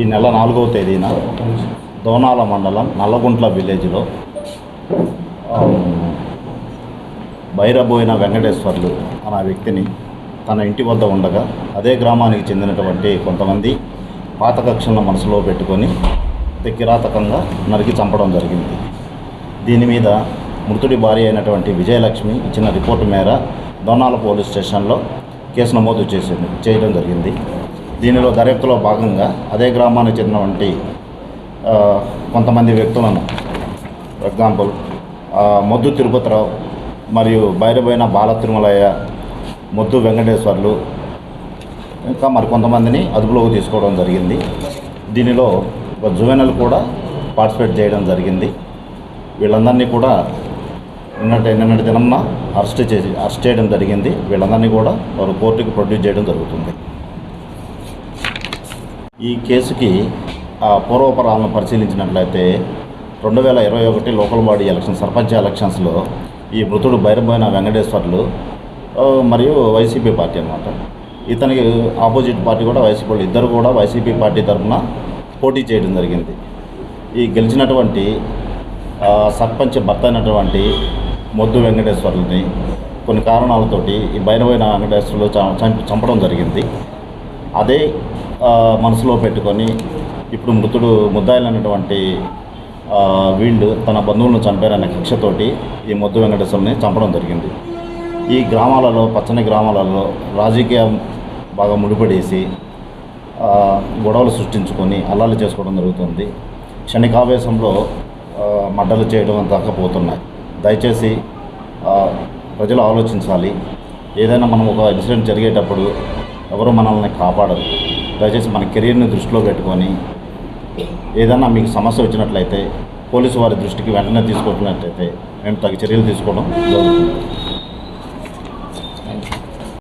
ఈ నెల నాలుగవ తేదీన దోనాల మండలం నల్లగుంట్ల విలేజ్లో బైరబోయిన వెంకటేశ్వర్లు అనే వ్యక్తిని తన ఇంటి వద్ద ఉండగా అదే గ్రామానికి చెందినటువంటి కొంతమంది పాత కక్షలను మనసులో పెట్టుకొని అతి కిరాతకంగా నరికి చంపడం జరిగింది. దీని మీద మృతుడి భార్య అయినటువంటి విజయలక్ష్మి ఇచ్చిన రిపోర్టు మేర దోనాల పోలీస్ స్టేషన్లో కేసు నమోదు చేసింది చేయడం జరిగింది. దీనిలో దర్యాప్తులో భాగంగా అదే గ్రామానికి చెందినటువంటి కొంతమంది వ్యక్తులను ఫర్ ఎగ్జాంపుల్ మొద్దు తిరుపతిరావు మరియు బయలుపోయిన బాల తిరుమలయ్య మొద్దు వెంకటేశ్వర్లు ఇంకా మరి కొంతమందిని అదుపులోకి తీసుకోవడం జరిగింది. దీనిలో ఒక జువెనల్ కూడా పార్టిసిపేట్ చేయడం జరిగింది. వీళ్ళందరినీ కూడా నిన్నటి నిన్నటి దినంన అరెస్ట్ చేసి అరెస్ట్ చేయడం జరిగింది. వీళ్ళందరినీ కూడా వారు కోర్టుకి ప్రొడ్యూస్ చేయడం జరుగుతుంది. ఈ కేసుకి ఆ పూర్వపరాలను పరిశీలించినట్లయితే రెండు వేల ఇరవై ఒకటి లోకల్ బాడీ ఎలక్షన్ సర్పంచ్ ఎలక్షన్స్లో ఈ మృతుడు బైరబోయిన వెంకటేశ్వర్లు మరియు వైసీపీ పార్టీ అనమాట ఇతనికి ఆపోజిట్ పార్టీ కూడా వైసీపీ వాళ్ళు. ఇద్దరు కూడా వైసీపీ పార్టీ తరఫున పోటీ చేయడం జరిగింది. ఈ గెలిచినటువంటి సర్పంచ్ భర్త అయినటువంటి మొద్దు వెంకటేశ్వర్లని కొన్ని కారణాలతోటి ఈ బైరబోయిన వెంకటేశ్వర్లు చంపడం జరిగింది. అదే మనసులో పెట్టుకొని ఇప్పుడు మృతుడు ముద్దాయిలు అనేటువంటి వీళ్ళు తన బంధువులను చంపారనే కక్షతోటి ఈ ముద్దు వెంకటేశ్వరుని చంపడం జరిగింది. ఈ గ్రామాలలో పచ్చని గ్రామాలలో రాజకీయం బాగా ముడిపడేసి గొడవలు సృష్టించుకొని అల్లాలు చేసుకోవడం జరుగుతుంది. క్షణికావేశంలో మడ్డలు చేయడం దక్కపోతున్నాయి దయచేసి ప్రజలు ఆలోచించాలి. ఏదైనా మనం ఒక ఇన్సిడెంట్ జరిగేటప్పుడు ఎవరు మనల్ని కాపాడరు. దయచేసి మన కెరీర్ని దృష్టిలో పెట్టుకొని ఏదైనా మీకు సమస్య వచ్చినట్లయితే పోలీసు వారి దృష్టికి వెంటనే తీసుకుంటున్నట్లయితే మేము తగు చర్యలు తీసుకోవడం జరుగుతుంది.